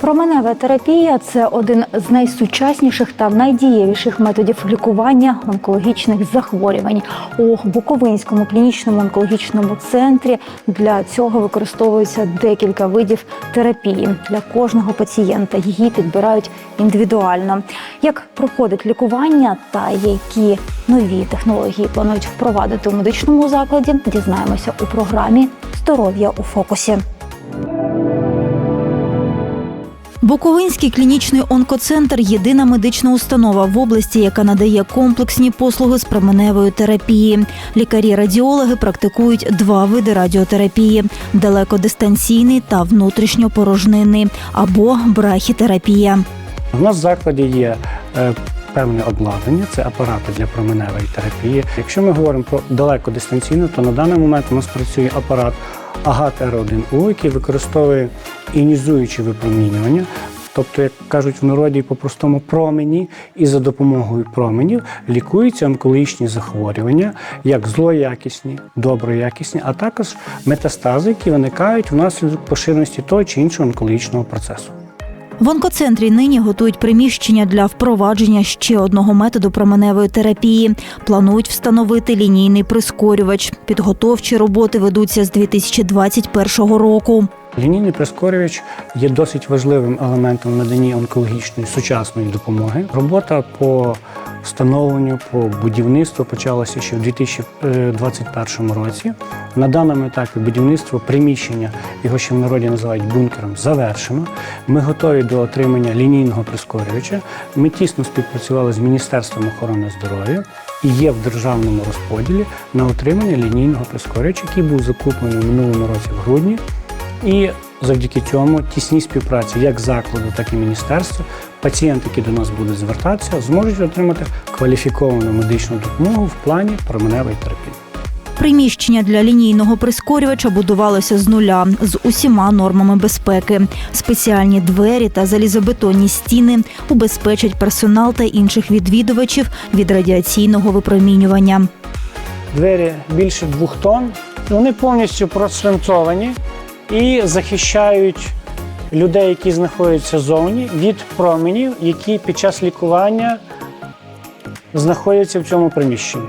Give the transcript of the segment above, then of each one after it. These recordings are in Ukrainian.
Променева терапія це один з найсучасніших та найдієвіших методів лікування онкологічних захворювань. У Буковинському клінічному онкологічному центрі для цього використовується декілька видів терапії для кожного пацієнта. Її підбирають індивідуально. Як проходить лікування та які нові технології планують впровадити у медичному закладі, дізнаємося у програмі Здоров'я у фокусі. Буковинський клінічний онкоцентр єдина медична установа в області, яка надає комплексні послуги з променевої терапії. Лікарі-радіологи практикують два види радіотерапії: далекодистанційний та внутрішньопорожнинний або брахітерапія. У нас в закладі є е, певне обладнання, це апарати для променевої терапії. Якщо ми говоримо про далекодистанційну, то на даний момент у нас працює апарат агат R1U, який використовує іонізуюче випромінювання. Тобто, як кажуть в народі по-простому промені, і за допомогою променів лікуються онкологічні захворювання, як злоякісні, доброякісні, а також метастази, які виникають внаслідок поширеності того чи іншого онкологічного процесу. В онкоцентрі нині готують приміщення для впровадження ще одного методу променевої терапії. Планують встановити лінійний прискорювач. Підготовчі роботи ведуться з 2021 року. Лінійний прискорювач є досить важливим елементом в наданні онкологічної сучасної допомоги. Робота по встановленню, по будівництву почалася ще в 2021 році. На даному етапі будівництво приміщення, його ще в народі називають бункером, завершено. Ми готові до отримання лінійного прискорювача. Ми тісно співпрацювали з Міністерством охорони здоров'я і є в державному розподілі на отримання лінійного прискорювача, який був закуплений минулому році в грудні. І завдяки цьому тісній співпраці як закладу, так і міністерства, пацієнти, які до нас будуть звертатися, зможуть отримати кваліфіковану медичну допомогу в плані променевої терапії. Приміщення для лінійного прискорювача будувалося з нуля з усіма нормами безпеки. Спеціальні двері та залізобетонні стіни убезпечать персонал та інших відвідувачів від радіаційного випромінювання. Двері більше двох тонн, вони повністю прошлемцовані і захищають людей, які знаходяться зовні, від променів, які під час лікування знаходяться в цьому приміщенні.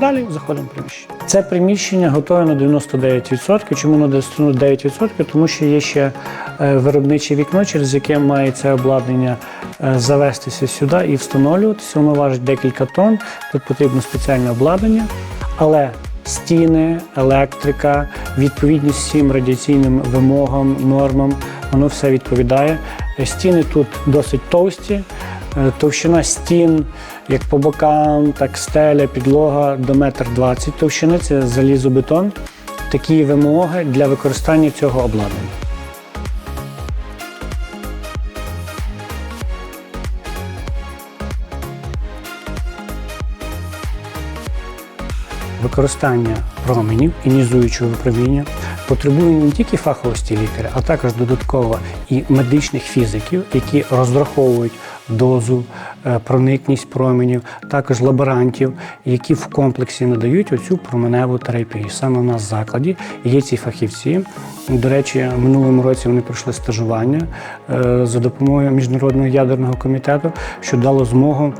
Далі заходимо в приміщення. Це приміщення готове на 99%. Чому на 99%? Тому що є ще е, виробниче вікно, через яке має це обладнання е, завестися сюди і встановлюватися. Воно важить декілька тонн. Тут потрібно спеціальне обладнання, але стіни, електрика, відповідність всім радіаційним вимогам, нормам, воно все відповідає. Стіни тут досить товсті. Е, Товщина стін, як по бокам, так стеля, підлога до метр двадцять товщини, це залізобетон. Такі вимоги для використання цього обладнання. Використання променів іонізуючого випроміння потребує не тільки фаховості лікаря, а також додатково і медичних фізиків, які розраховують дозу, е, проникність променів, також лаборантів, які в комплексі надають оцю променеву терапію. Саме у нас в закладі є ці фахівці. До речі, в минулому році вони пройшли стажування е, за допомогою міжнародного ядерного комітету, що дало змогу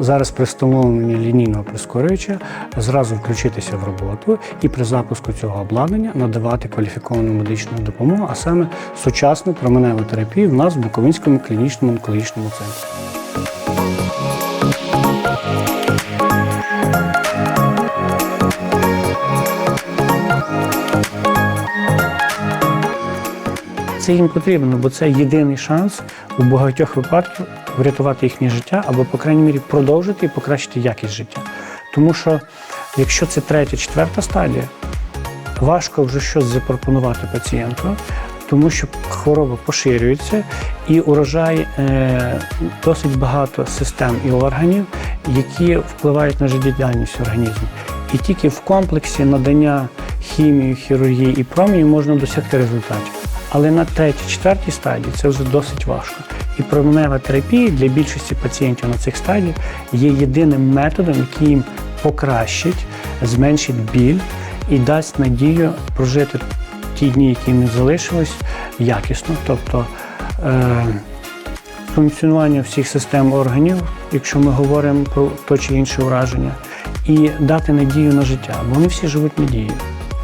зараз при встановленні лінійного прискорювача зразу включитися в роботу і при запуску цього обладнання надавати кваліфіковану медичну допомогу, а саме сучасну променеву терапію в нас в Буковинському клінічному онкологічному центрі. Це їм потрібно, бо це єдиний шанс у багатьох випадках врятувати їхнє життя або, по крайній мірі, продовжити і покращити якість життя. Тому що якщо це третя, четверта стадія, важко вже щось запропонувати пацієнту, тому що хвороба поширюється і урожай е, досить багато систем і органів, які впливають на життєдіяльність організму. І тільки в комплексі надання хімії, хірургії і променів можна досягти результатів. Але на третій, четвертій стадії це вже досить важко. І променева терапія для більшості пацієнтів на цих стадіях є єдиним методом, який їм покращить, зменшить біль і дасть надію прожити ті дні, які їм залишились, якісно, тобто е, функціонування всіх систем органів, якщо ми говоримо про то чи інше враження, і дати надію на життя, бо вони всі живуть надією.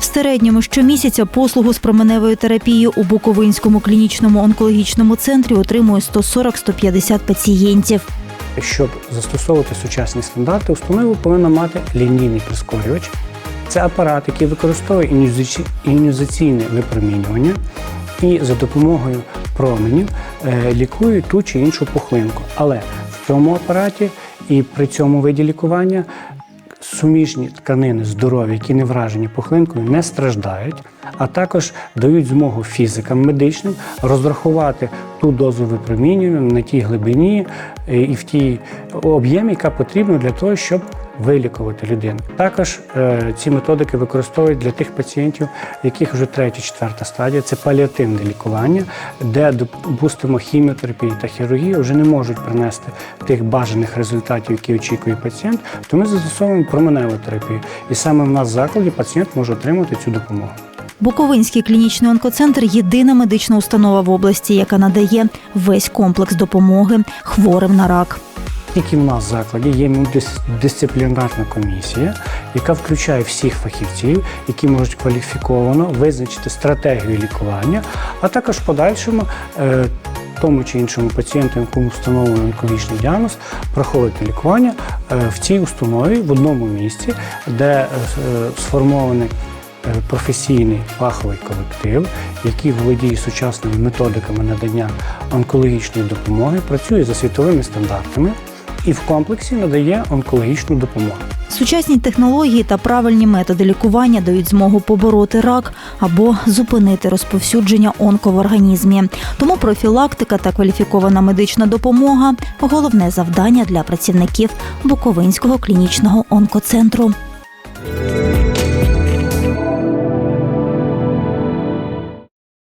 В середньому щомісяця послугу з променевою терапією у Буковинському клінічному онкологічному центрі отримує 140-150 пацієнтів. Щоб застосовувати сучасні стандарти, установа повинна мати лінійний прискорювач. Це апарат, який використовує іонізаційне випромінювання і за допомогою променів е, лікує ту чи іншу пухлинку. Але в цьому апараті і при цьому виді лікування суміжні тканини здорові, які не вражені пухлинкою, не страждають, а також дають змогу фізикам медичним розрахувати ту дозу випромінювання на тій глибині е, і в тій об'ємі, яка потрібна для того, щоб вилікувати людину. Також е, ці методики використовують для тих пацієнтів, яких вже третя, четверта стадія це паліативне лікування, де, допустимо, хіміотерапія та хірургія вже не можуть принести тих бажаних результатів, які очікує пацієнт, то ми застосовуємо променеву терапію. І саме в нас в закладі пацієнт може отримати цю допомогу. Буковинський клінічний онкоцентр єдина медична установа в області, яка надає весь комплекс допомоги хворим на рак. Тільки в нас в закладі є мультидисциплінарна комісія, яка включає всіх фахівців, які можуть кваліфіковано визначити стратегію лікування, а також подальшому е, тому чи іншому пацієнту, якому встановлено онкологічний діагноз, проходити лікування е, в цій установі в одному місці, де е, сформований професійний фаховий колектив, який володіє сучасними методиками надання онкологічної допомоги, працює за світовими стандартами і в комплексі надає онкологічну допомогу. Сучасні технології та правильні методи лікування дають змогу побороти рак або зупинити розповсюдження онко в організмі. Тому профілактика та кваліфікована медична допомога головне завдання для працівників Буковинського клінічного онкоцентру.